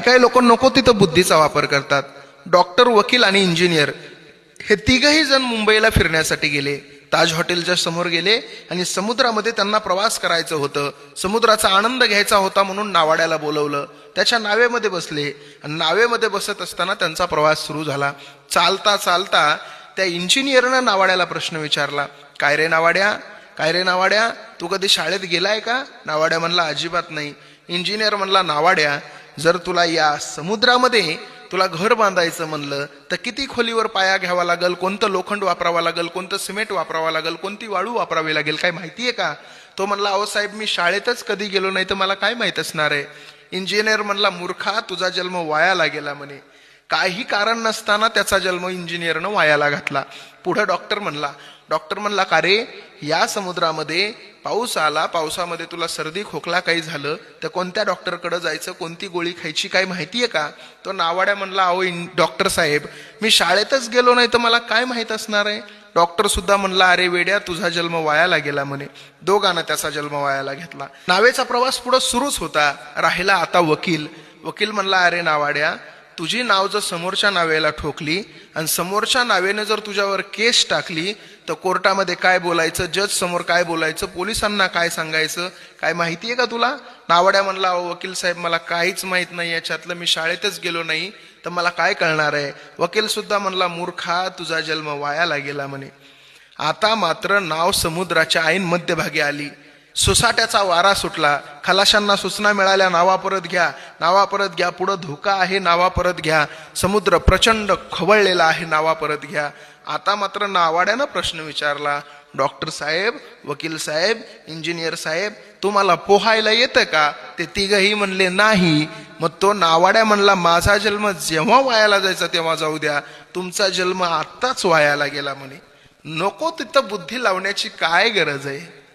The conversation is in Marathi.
काही काही लोक नको तिथं बुद्धीचा वापर करतात. डॉक्टर वकील आणि इंजिनियर हे तिघही जण मुंबईला फिरण्यासाठी गेले. ताज हॉटेलच्या समोर गेले आणि समुद्रामध्ये त्यांना प्रवास करायचं होतं. समुद्राचा आनंद घ्यायचा होता म्हणून नावाड्याला बोलवलं. त्याच्या नावेमध्ये बसले. आणि नावेमध्ये बसत असताना त्यांचा प्रवास सुरू झाला. चालता चालता त्या इंजिनियरनं नावाड्याला प्रश्न विचारला. काय रे नावाड्या? काय रे नावाड्या? तू कधी शाळेत गेलाय का? नावाड्या म्हणला अजिबात नाही. इंजिनियर म्हणला नावाड्या जर तुला या समुद्रामध्ये तुला घर बांधायचं म्हणलं तर किती खोलीवर पाया घ्यावा लागेल कोणतं लोखंड वापरावं लागेल कोणतं सिमेंट वापरावं लागेल कोणती वाळू वापरावी लागेल काय माहिती आहे का? तो म्हणला अहो साहेब मी शाळेतच कधी गेलो नाही तर मला काय माहीत असणार आहे? इंजिनियर म्हणला मूर्खा तुझा जन्म वायाला गेला म्हणे. काही कारण नसताना त्याचा जन्म इंजिनियरनं वायाला घातला. पुढे डॉक्टर म्हणला डॉक्टर म्हणला का रे या समुद्रामध्ये पाऊस आला पावसामध्ये तुला सर्दी खोकला काही झालं तर कोणत्या डॉक्टरकडे जायचं कोणती गोळी खायची काय माहिती आहे का? तो नावाड्या म्हणला अहो इन- डॉक्टर साहेब मी शाळेतच गेलो नाही तर मला काय माहीत असणार आहे? डॉक्टर सुद्धा म्हणला अरे वेड्या तुझा जन्म वायाला गेला म्हणे. दोघांना त्याचा जन्म वायाला घेतला. नावेचा प्रवास पुढे सुरूच होता. राहिला आता वकील. वकील म्हणला अरे नावाड्या तुझी नाव जर समोरच्या नावेला ठोकली आणि समोरच्या नावेनं जर तुझ्यावर केस टाकली तर कोर्टामध्ये काय बोलायचं जज समोर काय बोलायचं पोलिसांना काय सांगायचं काय माहिती आहे का तुला? नावाड्या म्हणला "अहो, वकील साहेब मला काहीच माहीत नाही याच्यातलं मी शाळेतच गेलो नाही तर मला काय कळणार आहे? वकील सुद्धा म्हणला मूर्खा तुझा जन्म वायाला गेला म्हणे. आता मात्र नाव समुद्राच्या ऐन मध्यभागी आली. सुसाट्याचा वारा सुटला. खलाशांना सूचना मिळाल्या नावा परत घ्या नावा परत घ्या पुढं धोका आहे नावा परत घ्या समुद्र प्रचंड खवळलेला आहे नावा परत घ्या. आता मात्र नावाड्यानं प्रश्न विचारला डॉक्टर साहेब वकील साहेब इंजिनियर साहेब तुम्हाला पोहायला येतं का? ते तिघही म्हणले नाही. मग तो नावाड्या म्हणला माझा जन्म जेव्हा वायाला जायचा तेव्हा जाऊ द्या. तुमचा जन्म आत्ताच वायाला गेला म्हणे. नको तिथं बुद्धी लावण्याची काय गरज आहे?